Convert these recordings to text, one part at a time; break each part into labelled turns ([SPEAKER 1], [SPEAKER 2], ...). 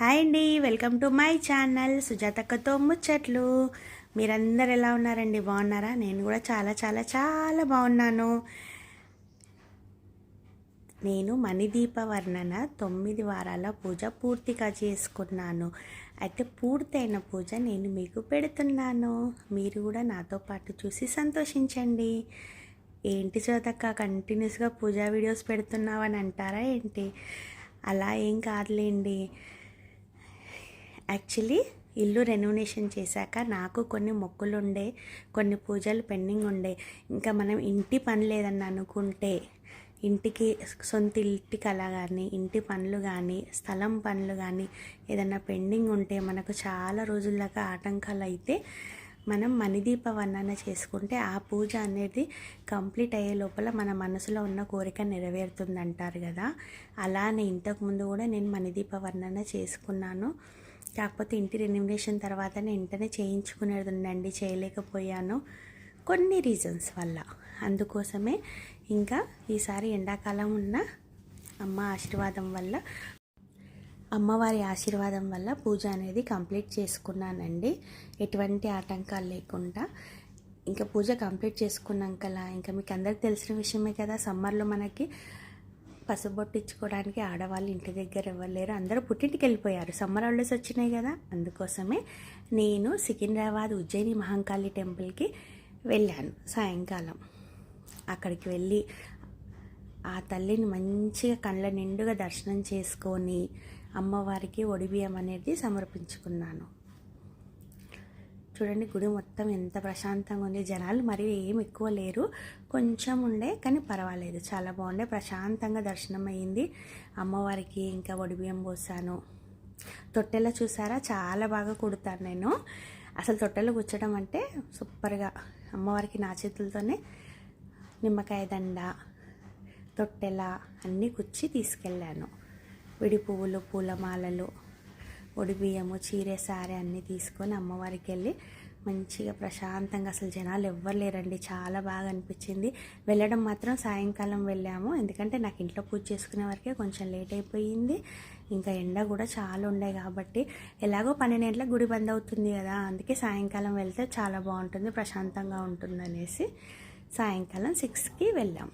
[SPEAKER 1] Hi అండి welcome to my channel సుజాతక్కతో ముచ్చట్లు. మీరందరు ఎలా ఉన్నారండి? బాగున్నారా? నేను కూడా చాలా చాలా చాలా బాగున్నాను. నేను మణిదీప వర్ణన తొమ్మిది వారాల పూజ పూర్తిగా చేసుకున్నాను. అయితే పూర్తయిన పూజ నేను మీకు పెడుతున్నాను. మీరు కూడా నాతో పాటు చూసి సంతోషించండి. ఏంటి చోదక్క కంటిన్యూస్గా పూజా వీడియోస్ పెడుతున్నావని అంటారా ఏంటి? అలా ఏం కాదులేండి. యాక్చువల్లీ ఇల్లు రెనోవేషన్ చేశాక నాకు కొన్ని మొక్కులు ఉండే కొన్ని పూజలు పెండింగ్ ఉండే. ఇంకా మనం ఇంటి పని లేదని అనుకుంటే ఇంటికి సొంత ఇంటికి అలా కానీ ఇంటి పనులు కానీ స్థలం పనులు కానీ ఏదైనా పెండింగ్ ఉంటే మనకు చాలా రోజుల దాకా ఆటంకాలు అయితే మనం మణిదీప వర్ణన చేసుకుంటే ఆ పూజ అనేది కంప్లీట్ అయ్యే లోపల మన మనసులో ఉన్న కోరిక నెరవేరుతుంది అంటారు కదా. అలానే ఇంతకుముందు కూడా నేను మణిదీప వర్ణన చేసుకున్నాను. కాకపోతే ఇంటి రెన్యుమినేషన్ తర్వాత వెంటనే చేయించుకునేది ఉండండి చేయలేకపోయాను. కొన్ని రీజన్స్ వల్ల. అందుకోసమే ఇంకా ఈసారి ఎండాకాలం ఉన్న అమ్మ ఆశీర్వాదం వల్ల అమ్మవారి ఆశీర్వాదం వల్ల పూజ అనేది కంప్లీట్ చేసుకున్నానండి. ఎటువంటి ఆటంకాలు లేకుండా. ఇంకా పూజ కంప్లీట్ చేసుకున్నాకలా ఇంకా మీకు అందరికి తెలిసిన విషయమే కదా సమ్మర్లో మనకి పసుబొట్టించుకోవడానికి ఆడవాళ్ళు ఇంటి దగ్గర ఇవ్వలేరు అందరూ పుట్టింటికి వెళ్ళిపోయారు. సమ్మర్ హాలిడేస్ వచ్చినాయి కదా. అందుకోసమే నేను సికింద్రాబాద్ ఉజ్జయిని మహంకాళి టెంపుల్కి వెళ్ళాను సాయంకాలం. అక్కడికి వెళ్ళి ఆ తల్లిని మంచిగా కళ్ళ నిండుగా దర్శనం చేసుకొని అమ్మవారికి ఒడిబియ్యం అనేది సమర్పించుకున్నాను. చూడండి గుడి మొత్తం ఎంత ప్రశాంతంగా ఉంది. జనాలు మరి ఏం ఎక్కువ లేరు. కొంచెం ఉండే కానీ పర్వాలేదు. చాలా బాగుండే. ప్రశాంతంగా దర్శనం అయ్యింది అమ్మవారికి ఇంకా ఒడిబియ్యం పోసాను. తొట్టెలో చూసారా? చాలా బాగా కుడతాను నేను. అసలు తొట్టెలో కూర్చడం అంటే సూపర్గా. అమ్మవారికి నా చేతులతోనే నిమ్మకాయ దండ తొట్టెల అన్నీ కుచ్చి తీసుకెళ్ళాను. విడి పువ్వులు పూలమాలలు. బియ్యము చీరే సారే అన్నీ తీసుకొని అమ్మవారికి వెళ్ళి మంచిగా ప్రశాంతంగా అసలు జనాలు ఎవ్వరు లేరండి. చాలా బాగా అనిపించింది. వెళ్ళడం మాత్రం సాయంకాలం వెళ్ళాము. ఎందుకంటే నాకు ఇంట్లో పూజ చేసుకునే వరకే కొంచెం లేట్ అయిపోయింది. ఇంకా ఎండ కూడా చాలా ఉండే కాబట్టి ఎలాగో పన్నెండు గుడి బంద్ అవుతుంది కదా అందుకే సాయంకాలం వెళ్తే చాలా బాగుంటుంది ప్రశాంతంగా ఉంటుంది అనేసి సాయంకాలం సిక్స్కి వెళ్ళాం.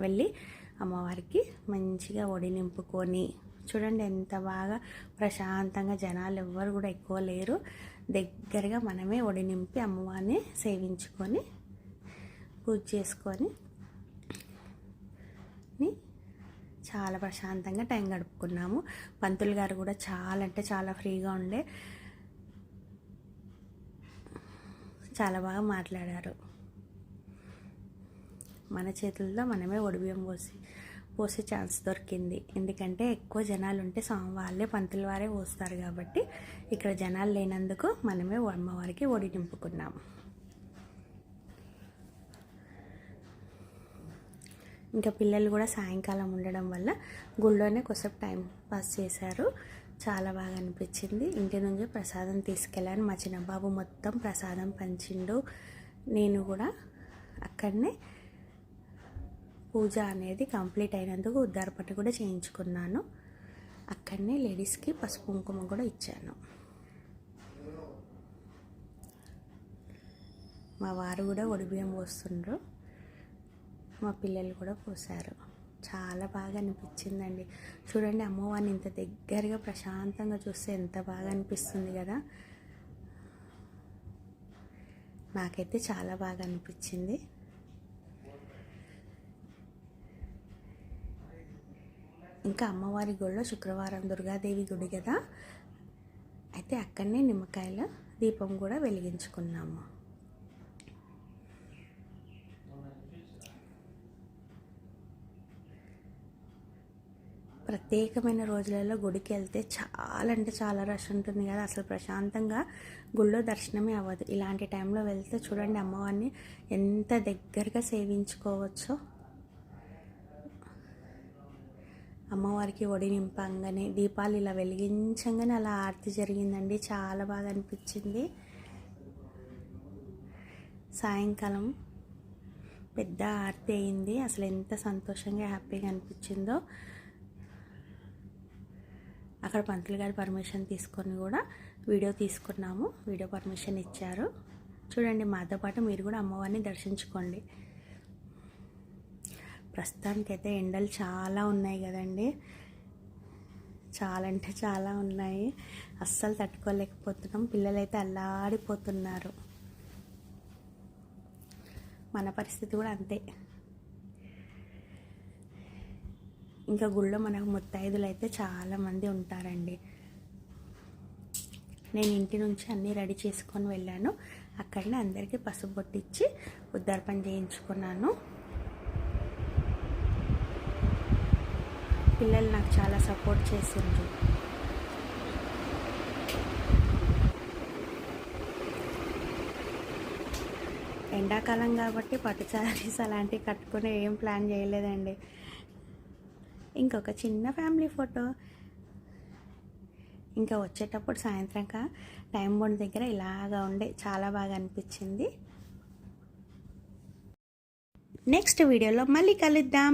[SPEAKER 1] వెళ్ళి అమ్మవారికి మంచిగా ఒడి నింపుకొని చూడండి ఎంత బాగా ప్రశాంతంగా జనాలు ఎవ్వరు కూడా ఎక్కువ లేరు. దగ్గరగా మనమే ఒడి నింపి అమ్మవారిని సేవించుకొని పూజ చేసుకొని చాలా ప్రశాంతంగా టైం గడుపుకున్నాము. పంతులు గారు కూడా చాలా అంటే చాలా ఫ్రీగా ఉండే చాలా బాగా మాట్లాడారు. మన చేతుల్లో మనమే ఒడిబియ్యం పోసి పోసే ఛాన్స్ దొరికింది. ఎందుకంటే ఎక్కువ జనాలు ఉంటే స్వామి వాళ్ళే పంతుల వారే పోస్తారు కాబట్టి ఇక్కడ జనాలు లేనందుకు మనమే అమ్మవారికి ఒడి నింపుకున్నాం. ఇంకా పిల్లలు కూడా సాయంకాలం ఉండడం వల్ల గుళ్ళోనే కొసేపు టైం పాస్ చేశారు. చాలా బాగా అనిపించింది. ఇంటి నుంచి ప్రసాదం తీసుకెళ్ళాను. మా చిన్నబాబు మొత్తం ప్రసాదం పంచిండు. నేను కూడా అక్కడనే పూజ అనేది కంప్లీట్ అయినందుకు ఉద్దారపట్టు కూడా చేయించుకున్నాను. అక్కడనే లేడీస్కి పసుపు కుంకుమ కూడా ఇచ్చాను. మా వారు కూడా ఒడిబియ్యం పోస్తుండ్రు. మా పిల్లలు కూడా పోసారు చాలా బాగా అనిపించిందండి. చూడండి అమ్మవారిని ఇంత దగ్గరగా ప్రశాంతంగా చూస్తే ఎంత బాగా అనిపిస్తుంది కదా. నాకైతే చాలా బాగా అనిపించింది. ఇంకా అమ్మవారి గుడిలో శుక్రవారం దుర్గాదేవి గుడి కదా. అయితే అక్కడనే నిమ్మకాయల దీపం కూడా వెలిగించుకున్నాము. ప్రత్యేకమైన రోజులలో గుడికి వెళ్తే చాలా అంటే చాలా రష్ ఉంటుంది కదా. అసలు ప్రశాంతంగా గుళ్ళో దర్శనమే అవ్వదు. ఇలాంటి టైంలో వెళ్తే చూడండి అమ్మవారిని ఎంత దగ్గరగా సేవించుకోవచ్చో. అమ్మవారికి ఒడి నింపంగానే దీపాలు ఇలా వెలిగించంగానే అలా ఆరతి జరిగిందండి. చాలా బాగా అనిపించింది. సాయంకాలం పెద్ద ఆరతి అయింది. అసలు ఎంత సంతోషంగా హ్యాపీగా అనిపించిందో. అక్కడ పంతులు గారి పర్మిషన్ తీసుకొని కూడా వీడియో తీసుకున్నాము. వీడియో పర్మిషన్ ఇచ్చారు. చూడండి మాతో పాటు మీరు కూడా అమ్మవారిని దర్శించుకోండి. ప్రస్తుతానికైతే ఎండలు చాలా ఉన్నాయి కదండి. చాలా అంటే చాలా ఉన్నాయి. అస్సలు తట్టుకోలేకపోతున్నాం. పిల్లలైతే అల్లాడిపోతున్నారు. మన పరిస్థితి కూడా అంతే. ఇంకా గుళ్ళో మనకు ముత్తైదులు అయితే చాలామంది ఉంటారండి. నేను ఇంటి నుంచి అన్నీ రెడీ చేసుకొని వెళ్ళాను. అక్కడనే అందరికీ పసుపు బొట్టిచ్చి ఉద్దర్పణ చేయించుకున్నాను. పిల్లలు నాకు చాలా సపోర్ట్ చేసిండ్రు ఎండాకాలం కాబట్టి పట్టు శారీస్ అలాంటివి కట్టుకుని ఏం ప్లాన్ చేయలేదండి. ఇంకొక చిన్న ఫ్యామిలీ ఫోటో. ఇంకా వచ్చేటప్పుడు సాయంత్రంక టైం బోర్డ్ దగ్గర ఇలాగా ఉండే చాలా బాగా అనిపించింది. నెక్స్ట్ వీడియోలో మళ్ళీ కలుద్దాం.